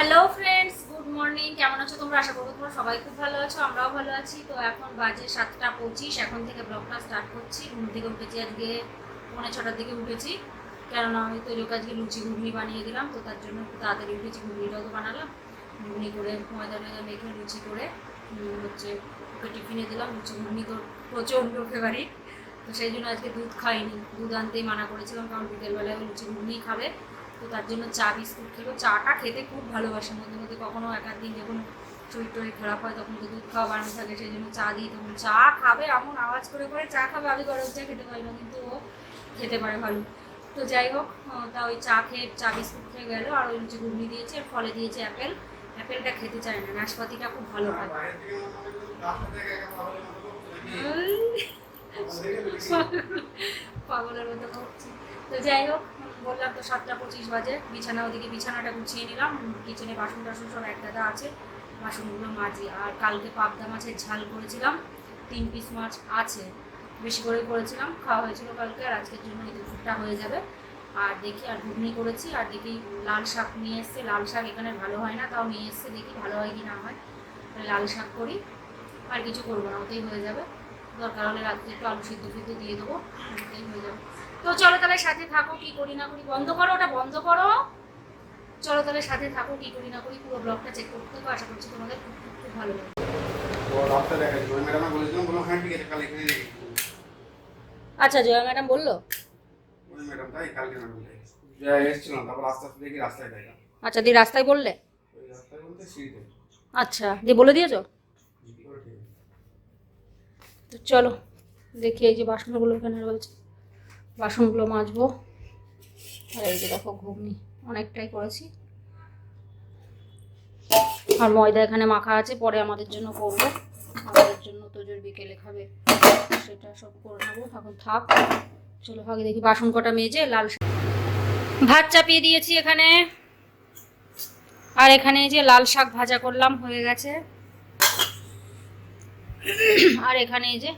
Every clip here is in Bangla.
হ্যালো ফ্রেন্ডস গুড মর্নিং কেমন আছো তোমরা? আশা করব তোমরা সবাই খুব ভালো আছো, আমরাও ভালো আছি। তো এখন বাজে সাতটা পঁচিশ, এখন থেকে ব্লগটা স্টার্ট করছি। ঘুম থেকে উঠেছি আজকে, পৌনে ছটার দিকে উঠেছি। কেননা আমি তো আজকে লুচি ঘুগনি বানিয়ে দিলাম, তো তার জন্য একটু তাড়াতাড়ি উঠেছি, ঘুগনিটাও তো বানালাম। ঘুগনি করে, ময়দা টয়দা মেখে লুচি করে হচ্ছে ওকে টিফিনে দিলাম। লুচি ঘুগনি তো প্রচণ্ড ফেভারিট তো সেই জন্য আজকে দুধ খাইনি। দুধ আনতেই মানা করেছিলাম, কারণ বিকেলবেলায় লুচি ঘুগনি খাবে। তো তার জন্য চা বিস্কুট খেলো। চাটা খেতে খুব ভালোবাসে। মধ্যে মধ্যে কখনো এক আধ দিন যখন শরীর টরীর খারাপ হয় তখন তো দুধ খাওয়া বানানো থাকে সেই জন্য চা দিই। তখন চা খাবে এমন আওয়াজ করে করে চা খাবে আমি গরম চা খেতে পারি না কিন্তু ও খেতে পারে ভালো। তো যাই হোক তা ওই চা খেয়ে চা বিস্কুট খেয়ে গেলো আর ওই লুচি ঘুগনি দিয়েছে আর ফলে দিয়েছে অ্যাপেল। অ্যাপেলটা খেতে চায় না নাশপাতিটা খুব ভালো খায় পাগলের মতো করছি তো যাই হোক বললাম তো সাতটা পঁচিশ বাজে, বিছানা ওদিকে বিছানাটা গুছিয়ে নিলাম কিচেনে বাসন টাসন সব এক দাদা আছে, বাসনগুলো মাজি। আর কালকে পাবদা মাছের ঝাল করেছিলাম, তিন পিস মাছ আছে, বেশি করেই করেছিলাম, খাওয়া হয়েছিল কালকে, আর আজকের জন্য এই দুপুরটা হয়ে যাবে। আর দেখি, আর ঘুগনি করেছি, আর দেখি লাল শাক নিয়ে এসছে। লাল শাক এখানে ভালো হয় না, তাও নিয়ে এসছে, দেখি ভালো হয় কি না হয়। লাল শাক করি, আর কিছু করব না, ওতেই হয়ে যাবে। দরকার হলে রাত্রে একটু আলু সিদ্ধ সিদ্ধ দিয়ে দেবো, ওতেই হয়ে যাবে। তো চলো তাহলে সাথে থাকো কি করি না করি বন্ধ করো ওটা বন্ধ করো। চলো তাহলে সাথে থাকো কি করি না করি পুরো ব্লগটা চেক করতে থাকো আশা করছি তোমাদের খুব খুব খুব ভালো লাগবে। হ্যাঁ ঠিক আছে কাল এখানে রেখে আচ্ছা জয়া ম্যাডাম বলল? আচ্ছা দিয়ে রাস্তায় বললে? রাস্তায় বলতে সিঁড়িতে। আচ্ছা দিয়ে বলে দিয়েছ। তো চলো দেখি এই যে বাসনগুলো এখানে রয়েছে। বাসনগুলো মাজবো। আর এই যে দেখো ঘুগনি, অনেকটাই করেছি। আর ময়দা এখানে মাখা আছে, পরে আমাদের জন্য করব। আমাদের জন্য তোজোর বিকেলে খাবে, সেটা সব করে নেব। এখন থাক, চলো আগে দেখি বাসন কটা মেজে লাল ভাত চাপিয়ে দিয়েছি এখানে। আর এখানে যে লাল শাক ভাজা করলাম, হয়ে গেছে। আর এখানে যে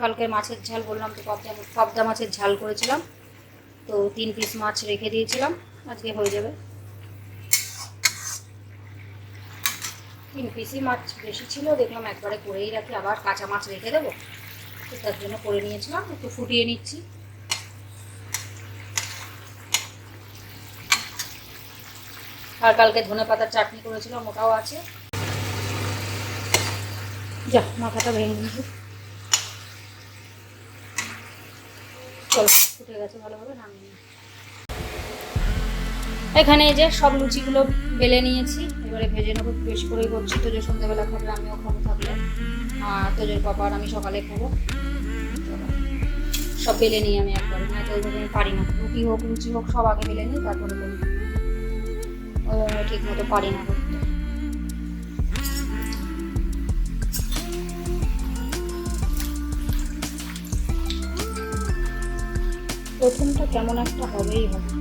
কালকে মাছের ঝাল বললাম তো পাবদা পাবদা মাছের ঝাল করেছিলাম। তো তিন পিস মাছ রেখে দিয়েছিলাম। আজকে হয়ে যাবে। তিন পিসই মাছ বেশি ছিল, দেখলাম একবারে করেই রাখি, আবার কাঁচা মাছ রেখে দেবো। তো তার জন্য করে নিয়েছিলাম, একটু ফুটিয়ে নিচ্ছি। আর কালকে ধনে পাতার চাটনি করেছিলাম, ওটাও আছে। যা, মাথাটা ভেঙে নিয়েছি চলো, ফুটে গেছে ভালোভাবে এখানে এই যে সব লুচিগুলো বেলে নিয়েছি, এবারে ভেজে নেব বেশি করেই করছি। তো যে সন্ধ্যাবেলা খাবে, আমিও খাব থাকলে আর তোজোর পাপা আমি সকালে খাব। সব বেলে নিই আমি একবারে নয়তো ওইভাবে আমি পারি না। রুটি হোক, লুচি হোক, সব আগে বেলে নিই, তারপরে ওইভাবে ঠিক মতো পারি না। প্রথমটা কেমন একটা হবেই হবে।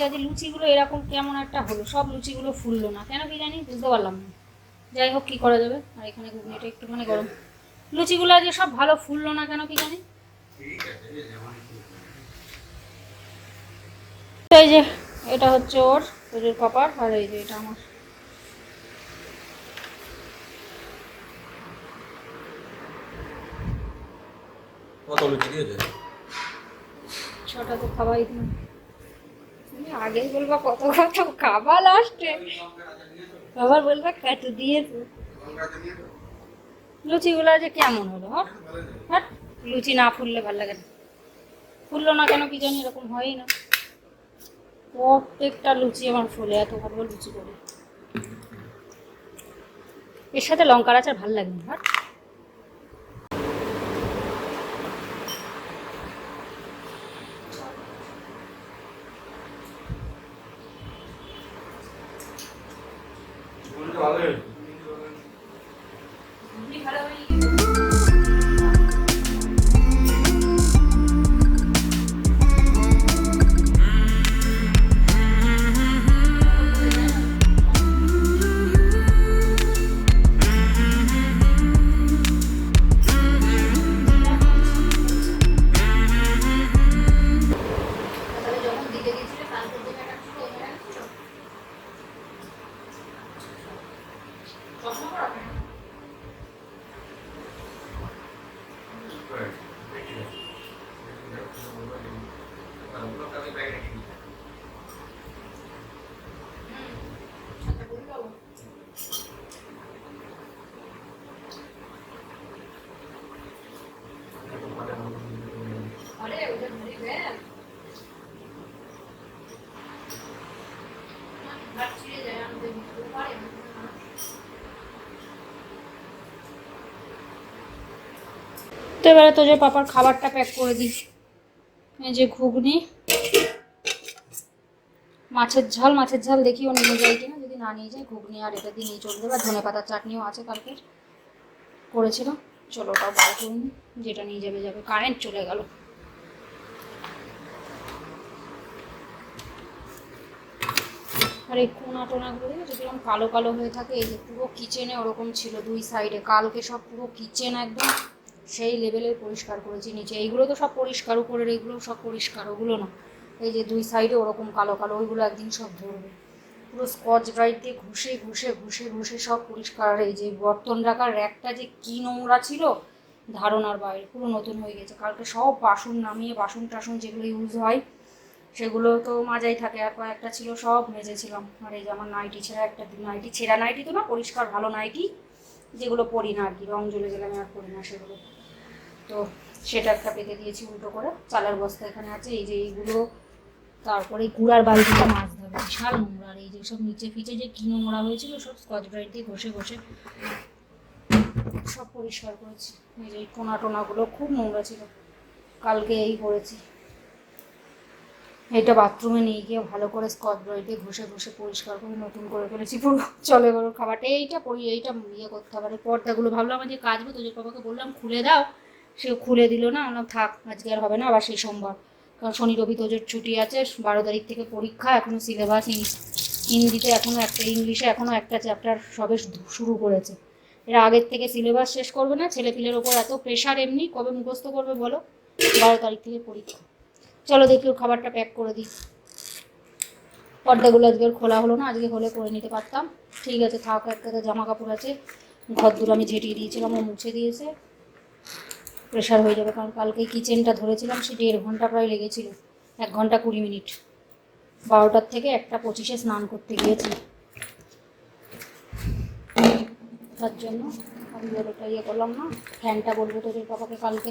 নিয়েছি আজ লুচিগুলো এরকম কেমন একটা হলো সব লুচিগুলো ফুললো না। কেন কি জানি? বুঝতে পারলাম না। যাই হোক কি করা যাবে? আর এখানে ঘুগনিটা একটুখানি গরম। লুচিগুলো আজ সব ভালো ফুললো না কেন কি জানি? এই যে এটা হচ্ছে ওর তোদের কপার আর এই যে এটা আমার। কত লুচি দিয়েছে? ছটা তো খাওয়াই দিন আগেই বলবা কত কত খাবা লাস্টে আবার বলবা কত দিয়েছে লুচিগুলো যে কেমন হলো হ্যাঁ? হ্যাঁ? লুচি না ফুললে ভালো লাগে না। ফুললো না কেন কি জানি, এরকম হয়ই না। প্রত্যেকটা লুচি আমার ফুলে, এত ভালো লুচি করে। এর সাথে লঙ্কার আচার ভালো লাগে না ভাট। এবারে তোজোর পাপার খাবারটা প্যাক করে দিই এই যে ঘুগনি। মাছের ঝাল মাছের ঝাল দেখি ও নিয়ে যায় কিনা। যদি না নিয়ে যায়, ঘুগনি আর এটা দিয়ে নিয়ে চলে যাবে। আর ধনে পাতার চাটনিও আছে কালকের। করেছিল। চলো ওটাও বার করে নিই। যেটা নিয়ে যাবে যাবে। কারেন্ট চলে গেল। আর এই কোনা টোনাগুলো কীরকম কালো কালো হয়ে থাকে, এই যে পুরো কিচেনে ওরকম ছিল দুই সাইডে কালকে সব পুরো কিচেন একদম সেই লেভেলের পরিষ্কার করেছি, নিচে এইগুলো তো সব পরিষ্কার, উপরের এইগুলো সব পরিষ্কার, ওগুলো না। এই যে দুই সাইডে ওরকম কালো কালো, ওইগুলো একদিন সব ধরবে। পুরো স্কচ ব্রাইট দিয়ে ঘষে ঘষে ঘষে ঘষে সব পরিষ্কার। এই যে বর্তন রাখার র্যাকটা যে কী নোংরা ছিল, ধারণার বাইরে, পুরো নতুন হয়ে গেছে। কালকে সব বাসন নামিয়ে, বাসন টাসন যেগুলো ইউজ হয়, সেগুলো তো মাজাই থাকে। আর কয়েকটা ছিল, সব মেজেছিলাম। আর এই যে আমার নাইটি ছেঁড়া একটা, নাইটি ছেঁড়া নাইটি তো না, পরিষ্কার ভালো নাইটি, যেগুলো পরি না আর কি, রং জ্বলে গেলে আমি আর পরি না সেগুলো। তো সেটা একটা পেতে দিয়েছি উল্টো করে। চালার বস্তা এখানে আছে, এই যে এইগুলো। তারপরে গুড়ার বালতিতে মাছ ধরবে, বিশাল নোংরা। এই যে সব নিচে ফিচে যে কি নোংরা হয়েছিল, সব স্কচ ব্রাইট দিয়ে ঘষে ঘষে সব পরিষ্কার করেছি। এই যে কোনা টোনাগুলো খুব নোংরা ছিল। কালকে এই করেছি। এটা বাথরুমে নিয়ে গিয়ে ভালো করে স্কচ ব্রাইট দিয়ে ঘষে ঘষে পরিষ্কার করে নতুন করে ফেলেছি। পুরো চলে গেল খাবারটা, এইটা পরি এইটা ইয়ে করতে হবে। পর্দাগুলো ভাবলাম যে কাচবো তোদের বাবাকে বললাম খুলে দাও। সে খুলে দিল না আমরা থাক, আজকে আর হবে না, আবার সেই সোমবার। কারণ শনি, রবি তোজোর ছুটি আছে, বারো তারিখ থেকে পরীক্ষা এখনও সিলেবাস হিন্দিতে এখনও একটা, ইংলিশে এখনও একটা চ্যাপ্টার সবে শুরু করেছে। এরা আগের থেকে সিলেবাস শেষ করবে না, ছেলেপিলের ওপর এত প্রেশার এমনি, কবে মুখস্থ করবে বলো? বারো তারিখ থেকে পরীক্ষা। চলো দেখি ওর খাবারটা প্যাক করে দিই। পর্দাগুলো আজকে খোলা হলো না, আজকে হলে করে নিতে পারতাম। ঠিক আছে, থাক, একটা জামা কাপড় আছে। ঘর দূর আমি ঝেঁটিয়ে দিয়েছিলাম, ও মুছে দিয়েছে। প্রেশার হয়ে যাবে, কারণ কালকে কিচেনটা ধরেছিলাম, সে দেড় ঘণ্টা প্রায় লেগেছিল, এক ঘণ্টা কুড়ি মিনিট। বারোটার থেকে একটা পঁচিশে স্নান করতে গিয়েছি। তার জন্য আমি ওটা ইয়ে করলাম না, ফ্যানটা বলব তোদের পাপাকে কালকে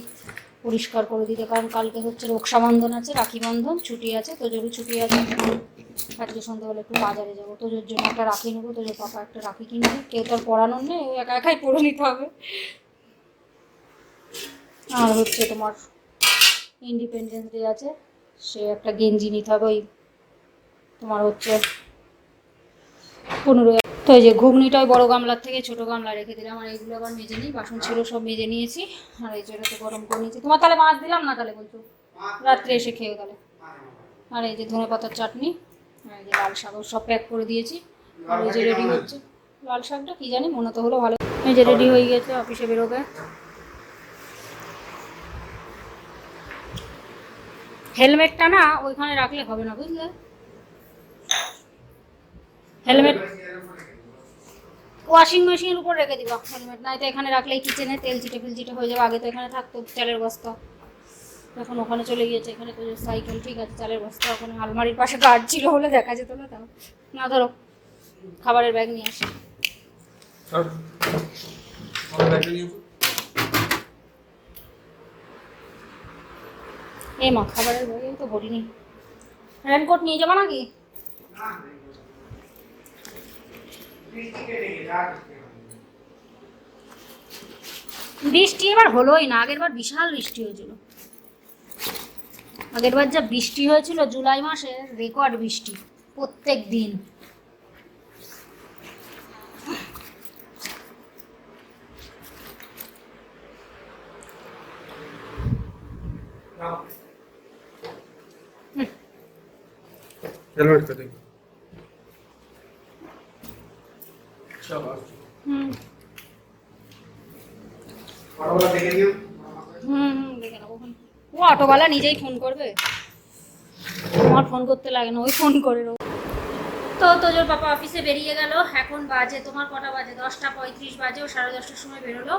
পরিষ্কার করে দিতে, কারণ কালকে হচ্ছে রক্ষাবন্ধন আছে রাখি বন্ধন ছুটি আছে তোজোরও ছুটি আছে। আজকে সন্ধ্যাবেলা একটু বাজারে যাব তোজোর জন্য একটা রাখি নেব তোজোর পাপা একটা রাখি কিনবে, কেউ তো আর পড়ানোর নেই, একা একাই পড়ে নিতে হবে। আর হচ্ছে তোমার ইন্ডিপেন্ডেন্স ডে আছে, সে একটা গেঞ্জি নিতে হবে ওই তোমার হচ্ছে পনেরো তো এই যে ঘুগনিটাই ওই বড়ো গামলার থেকে ছোটো গামলা রেখে দিলাম, আর এইগুলো আবার মেজে নিই, বাসন ছিল সব মেজে নিয়েছি, আর এই জন্য তো গরম করে নিয়েছি। তোমার তাহলে মাছ দিলাম না তাহলে বলছো? রাত্রে এসে খেয়ে গেলে। আর এই যে ধনে পাতার চাটনি, আর এই যে লাল শাকও সব প্যাক করে দিয়েছি, আর এই যে রেডি হচ্ছে। লাল শাকটা কী জানি, মনে তো হলো ভালো। এই যে রেডি হয়ে গেছে অফিসে বেরোবে। হেলমেটটা না ওইখানে রাখলে হবে না, বুঝলে? হেলমেট ওয়াশিং মেশিনের উপর রেখে দিবা হেলমেট নাই তো এখানে রাখলে কিচেনে তেল চিটে ফিল চিটে হয়ে যাবে। আগে তো এখানে থাকতো চালের বস্তা। এখন ওখানে চলে গিয়েছে, এখানে তো সাইকেল ঠিক আছে, চালের বস্তা। ওখানে আলমারির পাশে গার্ড ছিল বলে দেখা যেত না তাও। না ধরো, খাবারের ব্যাগ নিয়ে আসি আর আমার ব্যাগটা নিয়ে আসো। এ মা, খাবারের ব্যাগে তো ভরিনি। রেনকোট নিয়ে যাব নাকি? বৃষ্টি এবার হলোই না, আগের বার বিশাল বৃষ্টি হয়েছিল। আগের বার যা বৃষ্টি হয়েছিল জুলাই মাসে রেকর্ড বৃষ্টি, প্রত্যেক দিন নাও। হেলমেট পেতে চল আসছি। হুম বড়গুলো দেখে নিও হুম হুম দেখে নেব খন। ফোন আমার করতে লাগে না, ওই ফোন করে তো তোজোর অফিসে বেরিয়ে গেল। এখন বাজে, তোমার কটা বাজে? দশটা পঁয়ত্রিশ সাড়ে দশটার সময় বেরোলো।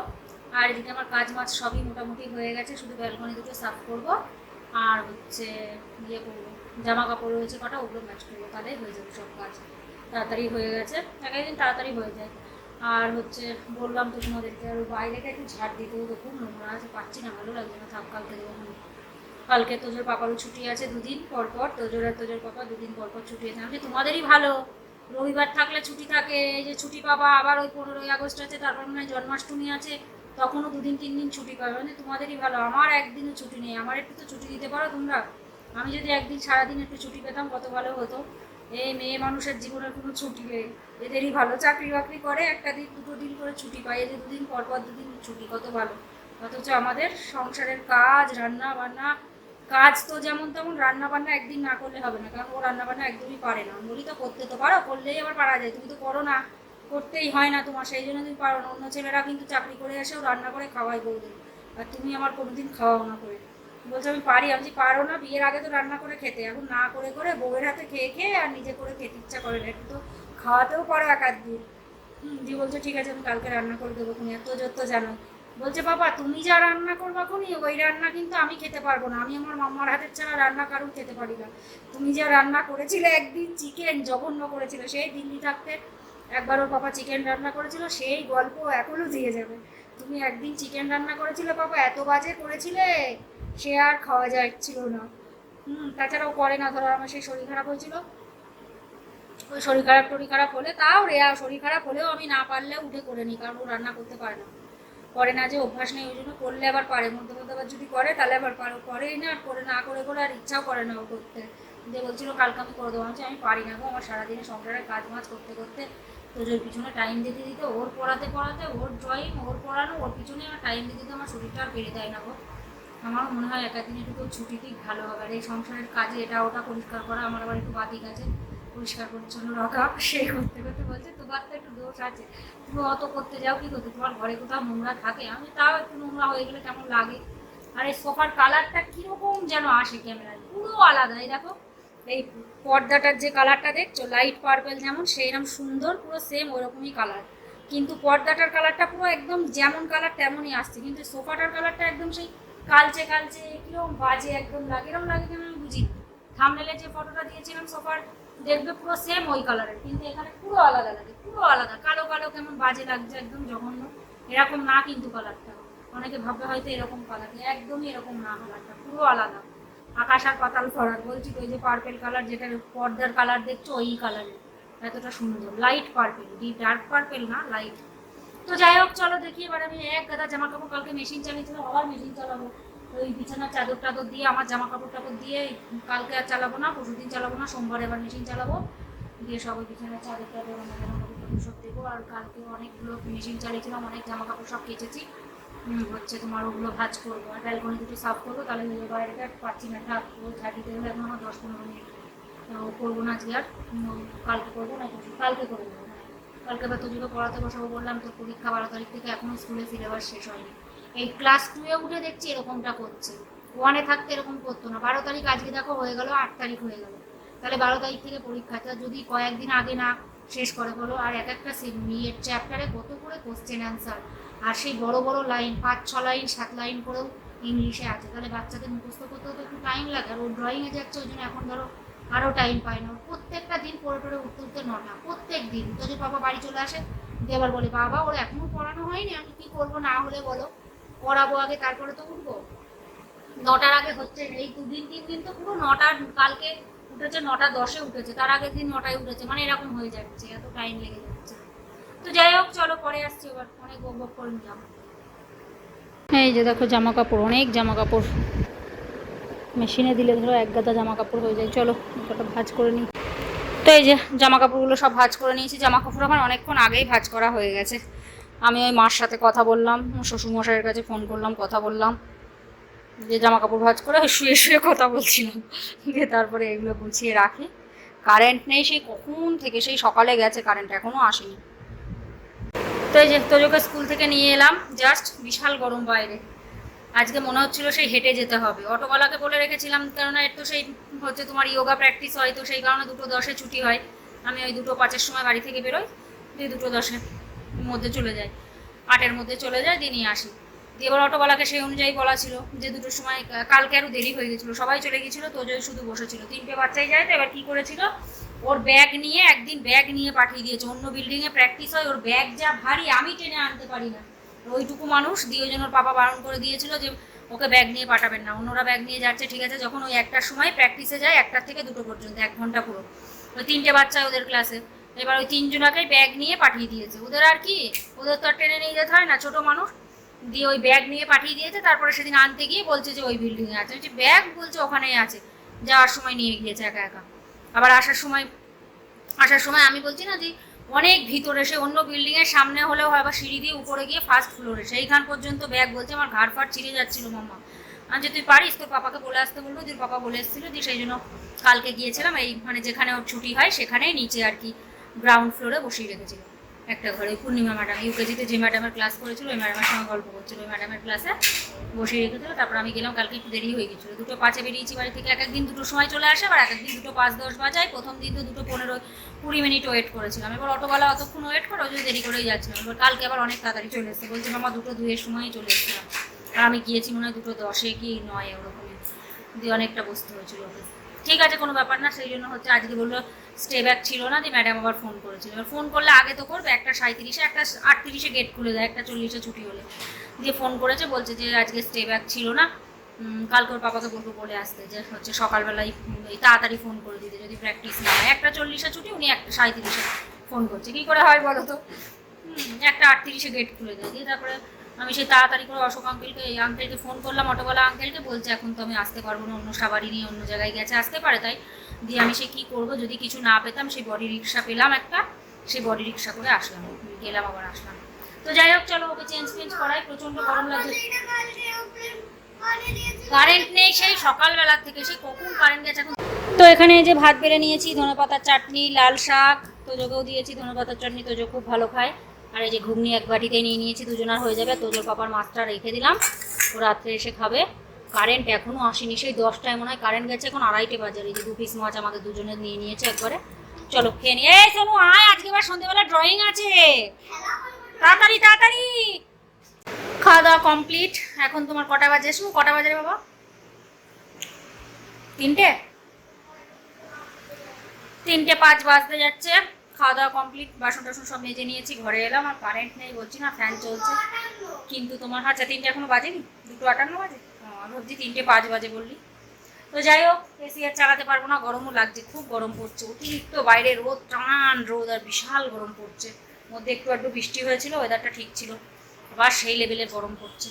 আর এদিকে আমার কাজ মাছ সবই মোটামুটি হয়ে গেছে, শুধু ব্যালকনি দুটো সাফ করব। আর হচ্ছে ইয়ে করব। জামা কাপড় রয়েছে কটা, ওগুলো ম্যাচ করব তাহলেই হয়ে যাবে সব কাজ। তাড়াতাড়ি হয়ে গেছে এক একদিন তাড়াতাড়ি হয়ে যায়। আর হচ্ছে, বললাম তো তোমাদেরকে, আর ওই বাইরেটা একটু ঝাড় দিতে তো খুব নোংরা আছে, পাচ্ছি না, ভালো লাগছে না, থাক, কালকে দেবো কালকে তোজোর পাপারও ছুটি আছে দুদিন পর পর, তোজোর আর তোজোর পাপা দুদিন পর পর ছুটি আছে। তোমাদেরই ভালো, রবিবার থাকলে ছুটি থাকে, এই যে ছুটি পাবা, আবার ওই পনেরোই আগস্ট আছে, তারপর মনে হয় জন্মাষ্টমী আছে, তখনও দুদিন, তিন দিন ছুটি পাবে। মানে তোমাদেরই ভালো, আমার একদিনও ছুটি নেই, আমার একটু তো ছুটি দিতে পারো তোমরা? আমি যদি একদিন সারাদিন একটু ছুটি পেতাম, কত ভালো হতো। এই মেয়ে মানুষের জীবনের কোনো ছুটি নেই। এদেরই ভালো, চাকরি বাকরি করে একটা দিন, দুটো দিন করে ছুটি পায়। এদের দুদিন পর পর দুদিন ছুটি, কত ভালো। অথচ আমাদের সংসারের কাজ, রান্না বান্না, কাজ তো যেমন তেমন, রান্না বান্না একদিন না করলে হবে না। কারণ ও রান্না বান্না একদমই পারে না। বলি, তো করতে তো পারো, করলেই আবার পারা যায়। তুমি তো করো না। করতেই হয় না তোমার, সেই জন্য তুমি পারো না। অন্য ছেলেরা কিন্তু চাকরি করে এসেও রান্না করে খাওয়াই বৌদের আর তুমি আমার কোনোদিন খাওয়াও না করে। বলছে আমি পারি আমি বলছি, পারো না বিয়ের আগে তো রান্না করে খেতে। এখন না করে করে বউয়ের হাতে খেয়ে খেয়ে আর নিজে করে খেতে ইচ্ছা করে না। একটু তো খাওয়াতেও পারো এক আধ দিন দিয়ে বলছে ঠিক আছে আমি কালকে রান্না করে দেবো তুমি এত যত জানো। বলছে বাবা তুমি যা রান্না করবা কোনি ওই রান্না কিন্তু আমি খেতে পারব না। আমি আমার মাম্মার হাতের ছাড়া রান্না কারুর খেতে পারি না। তুমি যা রান্না করেছিলে একদিন চিকেন জঘন্য করেছিল। সেই দিল্লি থাকতে একবার ওর বাবা চিকেন রান্না করেছিল সেই গল্প এখনও দিয়ে যাবে। তুমি একদিন চিকেন রান্না করেছিলে বাবা, এত বাজে করেছিলে, সে আর খাওয়া যাচ্ছিল না। হুম, তাছাড়াও করে না, ধরো আমার সেই শরীর খারাপ হয়েছিল। ওই শরীর খারাপ টরীর খারাপ হলে তাও রেয়া শরীর খারাপ হলেও আমি না পারলেও উঠে করে নিই কারণ ও রান্না করতে পারে না। করে না যে অভ্যাস নেই, ওই জন্য করলে আবার পারে। মধ্যে মধ্যে আবার যদি করে, তাহলে আবার পারো। করেই না, আর করে না, করে করে আর ইচ্ছাও করে না ও করতে। দিয়ে বলছিল, কালকে আমি করে দেবো। আমি আমি পারি না গো, আমার সারাদিনে সংসারের কাজ মাজ করতে করতে তোজোর পিছনে টাইম দিতে দিতে ওর পড়াতে পড়াতে ওর ড্রয়িং ওর পড়ানো, ওর পিছনে আমার টাইম দিতে দিতে আমার শরীরটা আর বেড়ে দেয় না গো। আমার মনে হয় একা একদিন একটু ছুটিতেই ভালো হবে। আর এই সংসারের কাজে এটা ওটা পরিষ্কার করা আমার আবার একটু বাদিক আছে। পরিষ্কার পরিচ্ছন্ন রাখা সেই করতে করতে বলছে তোমার তো একটু দোষ আছে। তুমি অত করতে যাও কি করতে? তোমার ঘরে কোথাও নোংরা থাকে। আমি তাও একটু নোংরা হয়ে গেলে কেমন লাগে? আর এই সোফার কালারটা কীরকম যেন আসে ক্যামেরায় পুরো আলাদা। এই দেখো, এই পর্দাটার যে কালারটা দেখছ লাইট পার্পেল যেমন সেইরকম সুন্দর, পুরো সেম ওরকমই কালার কিন্তু পর্দাটার কালারটা পুরো একদম যেমন কালার তেমনই আসছে। কিন্তু সোফাটার কালারটা একদম সেই কালচে কালচে কীরকম বাজে একদম লাগে। এরকম লাগে কেন আমি বুঝি থামনেলে যে ফটোটা দিয়েছিলাম সোফার, দেখবে পুরো সেম ওই কালারের কিন্তু এখানে পুরো আলাদা লাগে, পুরো আলাদা। কালো কালো কেমন বাজে লাগছে, একদম জঘন্য। এরকম না কিন্তু কালারটা অনেকে ভাবে হয়তো এরকম কালার একদমই এরকম না কালারটা পুরো আলাদা। আকাশ আর পাতাল ফরার বলছি তো ওই যে পার্পেল কালার যেটা পর্দার কালার দেখছ, ওই কালারের এতটা সুন্দর। Light purple deep dark purple না লাইট তো যাই হোক, চলো দেখি, এবার আমি এক গাদা জামা কাপড় কালকে মেশিন চালিয়েছিলাম, আবার মেশিন চালাবো। ওই বিছানার চাদর টাদর দিয়ে, আমার জামা কাপড় টাপড় দিয়ে কালকে আর চালাবো না, পরশু দিন চালাবো না, সোমবার এবার মেশিন চালাবো। দিয়ে সবাই বিছানার চাদর টাদর আমার জামা কাপড় সব দেবো আর কালকে অনেকগুলো মেশিন চালিয়েছিলাম, অনেক জামা কাপড় সব কেচেছি। হচ্ছে তোমার ওগুলো ভাজ করব। আর ব্যালকনি দুটো সাফ করব, তাহলে আর এটা পাচ্ছি না ঠাক ঝাঁটিতে গেলে এখন আমার দশ পনেরো মিনিট। করব না আজকে আর কালকে করব না। কালকে করে দেবো কালকে বা তোজুকে পড়াতে বসাবো বললাম তো পরীক্ষা বারো তারিখ থেকে এখনও স্কুলে সিলেবাস শেষ হয়নি। এই ক্লাস টুয়ে উঠে দেখছি এরকমটা করছে। ওয়ানে থাকতে এরকম করতো না। বারো তারিখ আজকে দেখো হয়ে গেল, আট তারিখ হয়ে গেল। তাহলে বারো তারিখ থেকে পরীক্ষাটা যদি কয়েকদিন আগে না শেষ করে, বলো। আর এক একটা ইয়ের চ্যাপ্টারে কত করে কোশ্চেন অ্যান্সার আর সেই বড় বড় লাইন পাঁচ, ছ লাইন সাত লাইন করেও ইংলিশে আছে। তাহলে বাচ্চাদের মুখস্থ করতেও তো একটু টাইম লাগে। আর ও ড্রয়িংয়ে যাচ্ছে, ওই জন্য এখন ধরো আরও টাইম পায় না। প্রত্যেকটা দিন পড়ে পড়ে উঠতে উঠতে নটা প্রত্যেক দিন। তো যে বাবা বাড়ি চলে আসে দিয়ে বলে, বাবা, ওর এখনও পড়ানো হয়নি, আমি কি করব না হলে বলো? পড়াবো আগে, তারপরে তো উঠবো। নটার আগে হচ্ছে। এই দুদিন, তিন দিন তো পুরো নটার, কালকে উঠেছে, নটা দশে উঠেছে, তার আগের দিন নটায় উঠেছে। মানে এরকম হয়ে যাচ্ছে, এত টাইম লেগে যাচ্ছে। যাই হোক, চলো পরে আসছি, এবার অনেক বক করে নিলাম এই যে দেখো জামা কাপড়, অনেক জামা কাপড়। মেশিনে দিলে ধরো এক গাদা জামা কাপড় হয়ে যায়। চলো কটা ভাজ করে নিই। তো এই যে জামা কাপড়গুলো সব ভাজ করে নিয়েছি। জামা কাপড় আমার অনেকক্ষণ আগেই ভাজ করা হয়ে গেছে। আমি ওই মার সাথে কথা বললাম, শ্বশুরমশাইয়ের কাছে ফোন করলাম, কথা বললাম। যে জামা কাপড় ভাজ করে শুয়ে শুয়ে কথা বলছিলাম। দিয়ে তারপরে এগুলো গুছিয়ে রাখি। কারেন্ট নেই, সেই কখন থেকে, সেই সকালে গেছে, কারেন্ট এখনও আসেনি। তো এই যে তোজোকে স্কুল থেকে নিয়ে এলাম জাস্ট বিশাল গরম বাইরে। আজকে মনে হচ্ছিল সেই হেঁটে যেতে হবে। অটোওয়ালাকে বলে রেখেছিলাম, কেননা এর তো সেই হচ্ছে তোমার ইয়োগা প্র্যাকটিস হয়, তো সেই কারণে দুটো দশে ছুটি হয়। আমি ওই দুটো পাঁচের সময় বাড়ি থেকে বেরোই, দিয়ে দুটো দশের মধ্যে চলে যাই। আটের মধ্যে চলে যায় দিয়ে নিয়ে আসি। দিয়ে এবার অটোওয়ালাকে সেই অনুযায়ী বলা ছিল যে দুটোর সময়, কালকে আরও দেরি হয়ে গেছিল, সবাই চলে গেছিল তোজয় শুধু বসেছিল। তিনটে বাচ্চাই যায়, তো এবার কী করেছিল? ওর ব্যাগ নিয়ে একদিন ব্যাগ নিয়ে পাঠিয়ে দিয়েছে। অন্য বিল্ডিংয়ে প্র্যাকটিস হয়, ওর ব্যাগ যা ভারী, আমি টেনে আনতে পারি না। ওইটুকু মানুষ দিয়ে ওই জন্য ওর পাপা বারণ করে দিয়েছিল যে, ওকে ব্যাগ নিয়ে পাঠাবেন না। অন্যরা ব্যাগ নিয়ে যাচ্ছে, ঠিক আছে, যখন ওই একটার সময় প্র্যাকটিসে যায়, একটার থেকে দুটো পর্যন্ত, এক ঘণ্টা পুরো। ওই তিনটে বাচ্চা ওদের ক্লাসে এবার ওই তিনজনাকেই ব্যাগ নিয়ে পাঠিয়ে দিয়েছে। ওদের আর কি, ওদের তো আর টেনে নিয়ে যেতে হয় না, ছোট মানুষ। দিয়ে ওই ব্যাগ নিয়ে পাঠিয়ে দিয়েছে, তারপরে সেদিন আনতে গিয়ে বলছে যে, ওই বিল্ডিংয়ে আছে। বলছি ব্যাগ বলছে, ওখানেই আছে। যাওয়ার সময় নিয়ে গিয়েছে একা একা। আবার আসার সময় আসার সময় আমি বলছি না যে অনেক ভিতরে সে অন্য বিল্ডিংয়ের সামনে হলেও হয় বা সিঁড়ি দিয়ে উপরে গিয়ে ফার্স্ট ফ্লোরে সেইখান পর্যন্ত ব্যাগ বলছে আমার ঘাড় ফাট ছিঁড়ে যাচ্ছিল, মাম্মা। আমি যে তুই পারিস? তোর পাপাকে বলে আসতে বলল তোর পাপা বলে এসেছিল যে সেই জন্য কালকে গিয়েছিলাম, এই মানে যেখানে ওর ছুটি হয় সেখানেই নিচে আর কি গ্রাউন্ড ফ্লোরে বসিয়ে রেখেছিল। একটা ঘরে পূর্ণিমা ম্যাডাম, ইউকেজিতে যে ম্যাডামের ক্লাস করেছিল, ওই ম্যাডামের সঙ্গে গল্প করছিল। ওই ম্যাডামের ক্লাসে বসিয়ে রেখেছিল, তারপর আমি গেলাম, কালকে একটু দেরি হয়ে গেছিল। দুটো পাঁচে বেরিয়েছি বাড়ি থেকে, এক একদিন দুটো সময় চলে আসে, আবার এক একদিন দুটো পাঁচ দশ বাজায়। প্রথম দিন তো দুটো পনেরো কুড়ি মিনিট ওয়েট করেছিলাম। এবার অটোওয়ালা অতক্ষণ ওয়েট করে, ওই জন্য দেরি করেই যাচ্ছিলাম। এবার কালকে আবার অনেক তাড়াতাড়ি চলে এসেছে। বলছে আমার দুটো দুয়ের সময়ই চলে এসেছিলাম। আর আমি গিয়েছি মনে হয় দুটো দশে কি নয়, ওরকমই। দিয়ে অনেকটা বসতে হয়েছিল। ওকে ঠিক আছে, কোনো ব্যাপার না, সেই জন্য হচ্ছে আজকে বলল স্টে ব্যাক ছিল না, দিয়ে ম্যাডাম আবার ফোন করেছিল। এবার ফোন করলে আগে তো করবে, একটা সাঁত্রিশে একটা আটত্রিশে গেট খুলে দেয়, একটা চল্লিশে ছুটি হলে। দিয়ে ফোন করেছে, বলছে যে আজকে স্টে ব্যাক ছিল না। কালকে ওর পাপাকে বলব বলে আসতে, যে হচ্ছে সকালবেলায় তাড়াতাড়ি ফোন করে দিতে, যদি প্র্যাকটিস না হয়। একটা চল্লিশে ছুটি, উনি একটা সাঁত্রিশে ফোন করছে। কী করে হয় বলো তো? একটা আটত্রিশে গেট খুলে দেয়। দিয়ে তারপরে আমি সেই তাড়াতাড়ি করে অশোক আঙ্কেলকে এই আঙ্কেলকে ফোন করলাম, অটোওয়ালা আঙ্কেলকে বলছে, এখন তো আমি আসতে পারব না, অন্য সাবারি নিয়ে অন্য জায়গায় গেছে, আসতে পারে তাই? দিয়ে আমি সে কী করব, যদি কিছু না পেতাম, সেই বডি রিক্সা পেলাম একটা, সেই বডি রিক্সা করে আসলাম, গেলাম আবার আসলাম। তো যাই হোক, চলো ওকে চেঞ্জ ফেঞ্জ করাই, প্রচণ্ড গরম লাগছে। কারেন্ট নেই সেই সকালবেলা থেকে, সেই কখন কারেন্ট গেছে এখন? তো এখানে যে ভাত বেড়ে নিয়েছি ধনে পাতার চাটনি, লাল শাক, তোজোকেও দিয়েছি ধনে পাতার চাটনি তোজো খুব ভালো খায়। আর এই যে ঘুগনি এক বাটিতে নিয়ে নিয়েছি, দুজনার হয়ে যাবে। তোজোর পাপার মাছটা রেখে দিলাম। ও রাত্রে এসে খাবে। কারেন্ট এখনও আসেনি। সেই দশটায় মনে হয় কারেন্ট গেছে, এখন আড়াইটে বাজার এই যে দু পিস মাছ আমাদের দুজনে নিয়ে নিয়েছে একবারে। চলো খেয়ে নি এই শোনো আয়! আজকে আবার সন্ধ্যেবেলা ড্রয়িং আছে। তাড়াতাড়ি তাড়াতাড়ি! খাওয়া দাওয়া কমপ্লিট এখন তোমার কটা বাজে শুনো কটা বাজারে বাবা? তিনটে? তিনটে পাঁচ বাজতে যাচ্ছে। খাওয়া দাওয়া কমপ্লিট বাসন টাসন সব মেজে নিয়েছি, ঘরে এলাম, আর কারেন্ট নেই, বলছি না ফ্যান চলছে। কিন্তু তোমার আচ্ছা তিনটে এখনও বাজেনি? দুটো আটান্ন বাজে? ভাবছি তিনটে পাঁচ বাজে বললি। তো যাই হোক, এসি আর চালাতে পারব না, গরমও লাগছে, খুব গরম পড়ছে, অতিরিক্ত বাইরে রোদ, টান রোদ, আর বিশাল গরম পড়ছে। মধ্যে একটু একটু বৃষ্টি হয়েছিল ওয়েদারটা ঠিক ছিল আবার সেই লেভেলের গরম পড়ছে।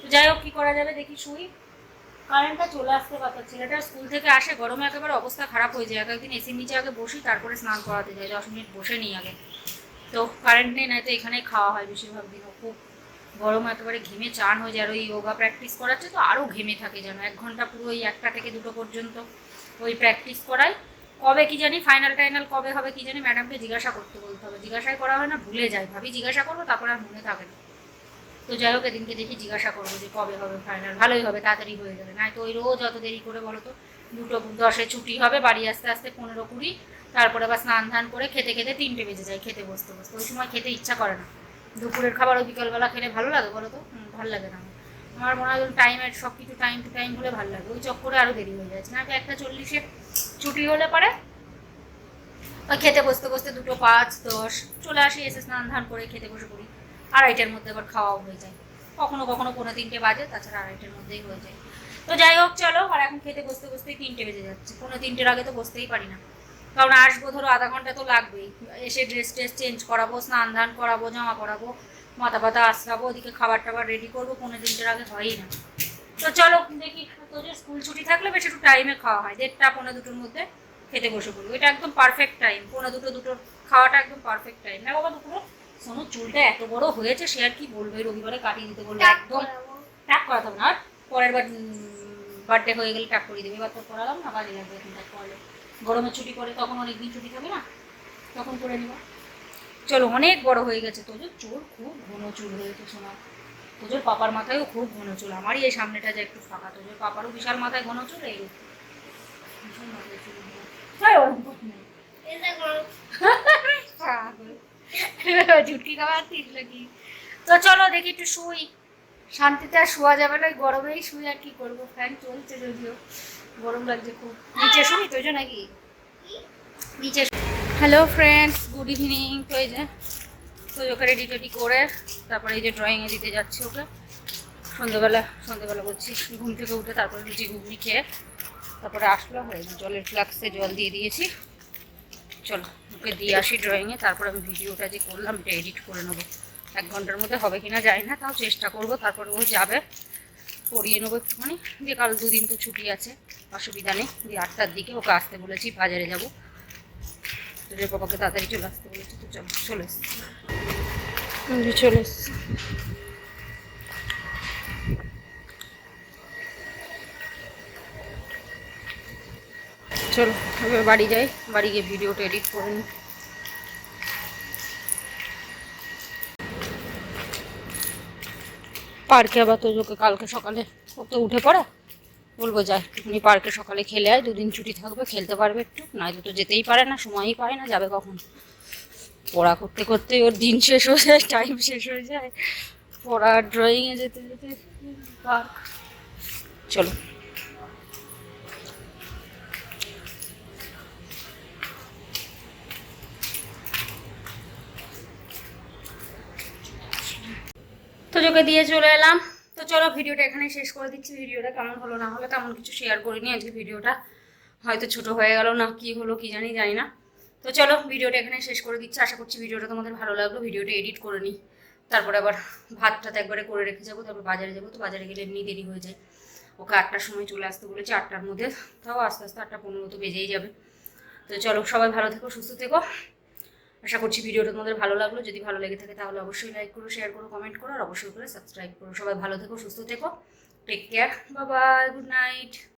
তো যাই হোক, কী করা যাবে, দেখি শুই। কারেন্টটা চলে আসতে পারত। ছেলেটা স্কুল থেকে আসে, গরমে একেবারে অবস্থা খারাপ হয়ে যায়। এক একদিন এসির নিচে আগে বসি, তারপরে স্নান করাতে যাই। দশ মিনিট বসে নিই আগে। তো কারেন্ট নেই, নয়তো এখানেই খাওয়া হয় বেশিরভাগ দিন। খুব গরম, একেবারে ঘেমে চান হয়ে যায়। আর ওই যোগা প্র্যাকটিস করাচ্ছে তো আরও ঘেমে থাকে যেন। এক ঘণ্টা পুরো ওই একটা থেকে দুটো পর্যন্ত ওই প্র্যাকটিস করায়। কবে কি জানি ফাইনাল টাইনাল কবে হবে কি জানি ম্যাডামকে জিজ্ঞাসা করতে বলতে হবে। জিজ্ঞাসাই করা হয় না, ভুলে যায় ভাবি জিজ্ঞাসা করব, তারপর আর মনে থাকে না। তো যাই হোক, এদিনকে দেখি জিজ্ঞাসা করব যে কবে হবে ফাইনাল ভালোই হবে, তাড়াতাড়ি হয়ে যাবে। না তো ওই রোজ অত দেরি করে বলো তো, দুটো দশে ছুটি হবে, বাড়ি আসতে আসতে পনেরো কুড়ি, তারপরে আবার স্নান ধান করে খেতে খেতে তিনটে বেজে যায়, খেতে বসতে বসতে। ওই সময় খেতে ইচ্ছা করে না। দুপুরের খাবার ওই বিকালবেলা খেলে ভালো লাগে, বলো তো? ভালো লাগে না আমার। মনে হয় টাইমের সব কিছু টাইম টু টাইম হলে ভালো লাগে। ওই চক্করে আরও দেরি হয়ে যাচ্ছে। না একটা চল্লিশে ছুটি হলে পরে খেতে বসতে বসতে দুটো পাঁচ, দশ, চলে আসি এসে স্নান ধান করে, খেতে বসে পড়ি। আড়াইটার মধ্যে আবার খাওয়াও হয়ে যায়। কখনো কখনো কোনো তিনটে বাজে, তাছাড়া আড়াইটার মধ্যেই হয়ে যায়। তো যাই হোক, চলো, আর এখন খেতে বসতে বসতেই তিনটে বেজে যাচ্ছে। কোনো তিনটের আগে তো বসতেই পারি না। কারণ আসব ধরো আধা ঘণ্টা তো লাগবেই। এসে ড্রেস ট্রেস চেঞ্জ করাবো, স্নান ধান করাবো, জামা পরাবো, মাথা পাতা আশ্রাবো ওদিকে খাবার টাবার রেডি করব কোনো তিনটের আগে হয়ই না। তো চলো, দেখি তোদের স্কুল ছুটি থাকলে বেশ একটু টাইমে খাওয়া হয়। দেড়টা পনেরো দুটোর মধ্যে খেতে বসে পড়ব। এটা একদম পারফেক্ট টাইম পনেরো দুটো দুটোর খাওয়াটা একদম পারফেক্ট টাইম না বাবা দুপুরে শোনো চুলটা এত বড় হয়েছে সে আর কি বলবে? রবিবারে কাটিয়ে দিতে বলল একদম টাক করাতে হবে না। পরের বার বার্থডে হয়ে গেলে টাক করিয়ে দেবে। এবার তো করালাম না বাজে লাগবে এখন টাক করালে। গরমের ছুটি পরে তখন অনেক দিন ছুটি থাকে না? তখন করে নিব। চলো অনেক বড় হয়ে গেছে। তোজোর চুল খুব ঘন চুল হয়েছে শোনা। তোজোর পাপার মাথায়ও খুব ঘন চুল। আমারই এই সামনেটা যে একটু ফাঁকা। তোজোর পাপারও বিশাল মাথায় ঘন চুল এই ভীষণ মাথায় চুল। খাবার দিস নাকি? তো চলো দেখি একটু শুই। শান্তিতে আর শোয়া যাবে না গরমেই শুই, আর কি করব? ফ্যান চলছে যদিও, গরম লাগছে খুব। নিচে শুই, তো নাকি? নিচে হ্যালো ফ্রেন্ডস গুড ইভিনিং তো এই যে, তো ওকে রেডি টেডি করে, তারপরে এই যে ড্রয়িংয়ে দিতে যাচ্ছি ওকে। সন্ধ্যেবেলা সন্ধ্যেবেলা বলছি ঘুম থেকে উঠে তারপরে লুচি ঘুগনি খেয়ে, তারপরে আসলো হয়ে জলের ফ্লাক্সে জল দিয়ে দিয়েছি। চলো। ওকে দিয়ে আসি ড্রয়িংয়ে তারপর আমি ভিডিওটা যে করলাম, এটা এডিট করে নেব। এক ঘণ্টার মধ্যে হবে কিনা জানি না, তাও চেষ্টা করব, তারপরে ও যাবে। পড়িয়ে নেব একটুখানি। দিয়ে কাল দুদিন তো ছুটি আছে, অসুবিধা নেই। দিয়ে আটটার দিকে ওকে আসতে বলেছি, বাজারে যাব। তোদের পাপাকে তাড়াতাড়ি চলে আসতে বলেছি, তো চলো, চলে এসছি। চলে এসছি। চলো এবার বাড়ি যাই, বাড়ি গিয়ে ভিডিওটা এডিট করে নিই পার্কে আবার তোজোকে কালকে সকালে ও তো উঠে পড়া। বলব যাই একটুখানি পার্কে সকালে খেলে আয়, দুদিন ছুটি থাকবে, খেলতে পারবে একটু নয়তো তো যেতেই পারে না, সময়ই পায় না, যাবে কখন? পড়া করতে করতে ওর দিন শেষ হয়ে যায় টাইম শেষ হয়ে যায়। পড়া ড্রয়িংয়ে যেতে যেতে পার্ক। চলো। যোগে দিয়ে চলে এলাম। তো চলো ভিডিওটা এখানে শেষ করে দিচ্ছি। ভিডিওটা কেমন হলো না হলো তেমন কিছু শেয়ার করিনি। আজকে ভিডিওটা হয়তো ছোট হয়ে গেল না কি হলো কি জানি জানি না। তো চলো ভিডিওটা এখানে শেষ করে দিচ্ছি। আশা করছি ভিডিওটা তোমাদের ভালো লাগল। ভিডিওটা এডিট করে নিই। তারপরে আবার ভাত টাত একবারে করে রেখে যাব। তারপর বাজারে যাব। তো বাজারে গেলে এমনি দেরি হয়ে যায়। ওকে আটটার সময় চলে আসতে বলেছি। আটটার মধ্যে তাও আস্তে আস্তে আটটা পনেরো তো বেজেই যাবে। তো চলো সবাই ভালো থেকো, সুস্থ থেকো। আশা করছি ভিডিওটা তোমাদের ভালো লাগল। যদি ভালো লেগে থাকে তাহলে অবশ্যই লাইক করো শেয়ার করো কমেন্ট করো, আর অবশ্যই করে সাবস্ক্রাইব করো। সবাই ভালো থেকো, সুস্থ থেকো। টেক কেয়ার বাবা গুড নাইট